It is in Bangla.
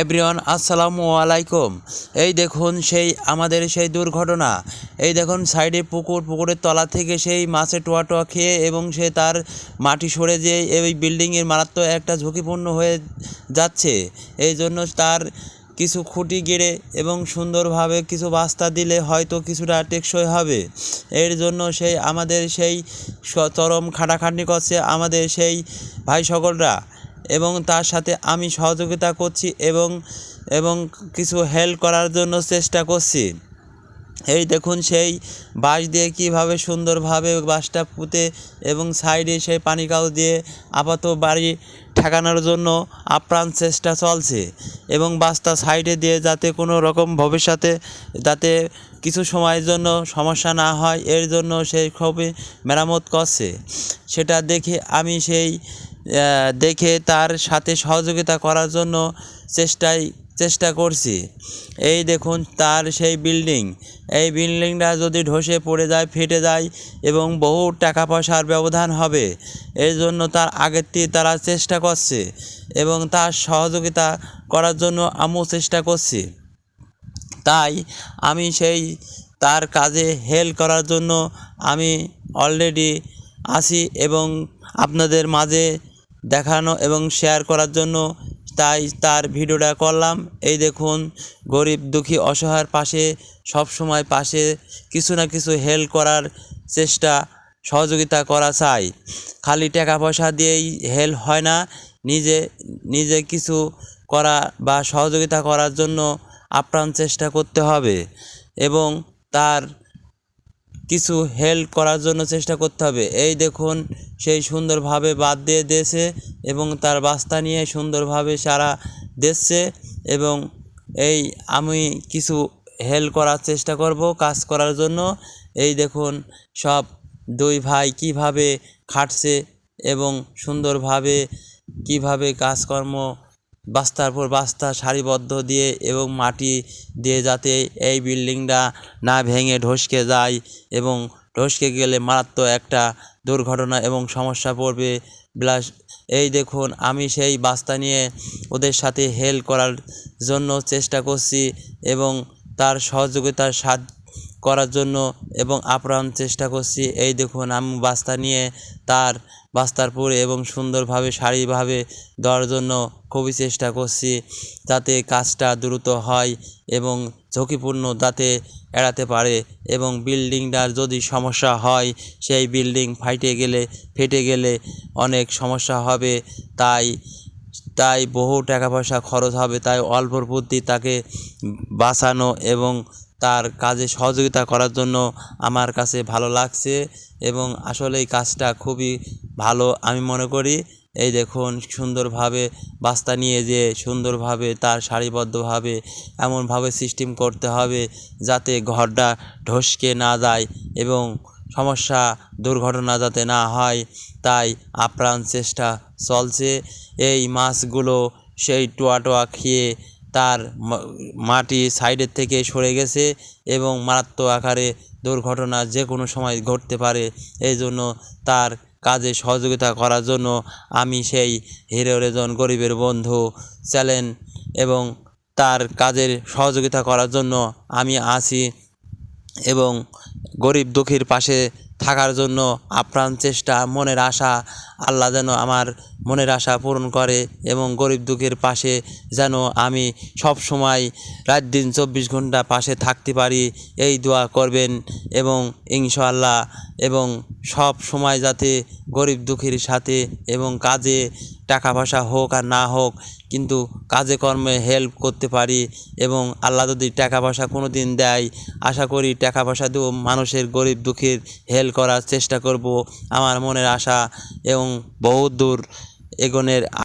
এভরিওয়ান আসসালামু আলাইকুম। এই দেখুন সেই আমাদের সেই দুর্ঘটনা। এই দেখুন সাইডে পুকুর, পুকুরের তলা থেকে সেই মাছে টোয়া টোয়া খেয়ে এবং সে তার মাটি সরে যে এই বিল্ডিংয়ের মারাত্মক একটা ঝুঁকিপূর্ণ হয়ে যাচ্ছে। এই জন্য তার কিছু খুঁটি গেড়ে এবং সুন্দরভাবে কিছু বাস্তা দিলে হয়তো কিছুটা টেকসই হবে। এর জন্য সেই আমাদের সেই চরম খাটাখাটনি করছে আমাদের সেই ভাই সকলরা এবং তার সাথে আমি সহযোগিতা করছি এবং এবং কিছু হেল্প করার জন্য চেষ্টা করছি। এই দেখুন সেই বাঁশ দিয়ে কীভাবে সুন্দরভাবে বাঁশটা পুঁতে এবং সাইডে সেই পানি কাউ দিয়ে আপাত বাড়ি ঠেকানোর জন্য আপ্রাণ চেষ্টা চলছে এবং বাসটা সাইডে দিয়ে যাতে কোনো রকম ভবিষ্যতে যাতে কিছু সময়ের জন্য সমস্যা না হয়, এর জন্য সেই খুবই মেরামত করছে। সেটা দেখে আমি সেই দেখে তার সাথে সহযোগিতা করার জন্য চেষ্টাই, চেষ্টা করছি। এই দেখুন তার সেই বিল্ডিং এই বিল্ডিংটা যদি ধসে পড়ে যায়, ফেটে যায় এবং বহু টাকা পয়সার ব্যবধান হবে এই জন্য তার আগের থেকে তারা চেষ্টা করছে এবং তার সহযোগিতা করার জন্য আমিও চেষ্টা করছি। তাই আমি সেই তার কাজে হেল্প করার জন্য আমি অলরেডি আসি এবং আপনাদের মাঝে দেখানো এবং শেয়ার করার জন্য, তাই তার ভিডিওটা করলাম। এই দেখুন, গরিব, দুঃখী, অসহায়ের পাশে সব সময় পাশে কিছু না কিছু হেল্প করার চেষ্টা, সহযোগিতা করা চাই। খালি টাকা পয়সা দিয়েই হেল্প হয় না, নিজে নিজে কিছু করা বা সহযোগিতা করার জন্য আপ্রাণ চেষ্টা করতে হবে এবং তার কিছু হেল্প করার জন্য চেষ্টা করতে হবে। এই দেখুন, সেই সুন্দরভাবে বাদ দিয়ে দিয়েছে এবং তার বাস্তা নিয়ে সুন্দরভাবে সারা দিচ্ছে এবং এই আমি কিছু হেল্প করার চেষ্টা করব কাজ করার জন্য। এই দেখুন, সব দুই ভাই কীভাবে খাটছে এবং সুন্দরভাবে কীভাবে কাজকর্ম বাস্তার পর বাস্তা সারিবদ্ধ দিয়ে এবং মাটি দিয়ে যাতে এই বিল্ডিংটা না ভেঙে ঢসকে যায় এবং ঢসকে গেলে মারাত্মক একটা দুর্ঘটনা এবং সমস্যা পড়বে। প্লাস এই দেখুন, আমি সেই বাস্তা নিয়ে ওদের সাথে হেল্প করার জন্য চেষ্টা করছি এবং তার সহযোগিতার সাথ করার জন্য এবং আপ্রাণ চেষ্টা করছি। এই দেখুন, আমি বাস্তা নিয়ে তার, বাস্তার পরে এবং সুন্দরভাবে, সারিভাবে দেওয়ার জন্য খুবই চেষ্টা করছি যাতে কাজটা দ্রুত হয় এবং ঝুঁকিপূর্ণ যাতে এড়াতে পারে এবং বিল্ডিংটার যদি সমস্যা হয়, সেই বিল্ডিং ফাইটে গেলে, ফেটে গেলে অনেক সমস্যা হবে। তাই তাই বহু টাকা পয়সা খরচ হবে, তাই অল্প বুদ্ধি তাকে বাঁচানো এবং তার কাজে সহযোগিতা করার জন্য আমার কাছে ভালো লাগছে এবং আসলে এই কাজটা খুবই ভালো আমি মনে করি। এই দেখুন, সুন্দরভাবে বাস্তা নিয়ে যে সুন্দরভাবে তার সারিবদ্ধভাবে এমনভাবে সিস্টেম করতে হবে যাতে ঘরটা ঢসকে না যায় এবং সমস্যা, দুর্ঘটনা যাতে না হয়, তাই আপ্রাণ চেষ্টা চলছে। এই মাছগুলো সেই টোয়া টোয়া খেয়ে তার মাটি সাইডের থেকে সরে গেছে এবং মারাত্মক আকারে দুর্ঘটনা যে কোনো সময় ঘটতে পারে। এই জন্য তার কাজে সহযোগিতা করার জন্য আমি সেই হিরো রেজন গরিবের বন্ধু চ্যানেল এবং তার কাজের সহযোগিতা করার জন্য আমি আছি এবং গরিব দুঃখীর পাশে থাকার জন্য আপ্রাণ চেষ্টা, মনের আশা, আল্লাহ যেন আমার মনের আশা পূরণ করে এবং গরিব দুঃখের পাশে যেন আমি সব সময় রাত দিন চব্বিশ ঘণ্টা পাশে থাকতে পারি, এই দোয়া করবেন এবং ইনশাআল্লাহ এবং সব সময় যাতে গরিব দুঃখীর সাথে এবং কাজে টাকা পয়সা হোক আর না হোক, কিন্তু কাজে কর্মে হেল্প করতে পারি এবং আল্লাহ যদি টাকা পয়সা কোনো দিন দেয়, আশা করি টাকা পয়সা দিয়েও মানুষের গরিব দুঃখের হেল্প করার চেষ্টা করব। আমার মনের আশা এবং বহুত দূর এগোনের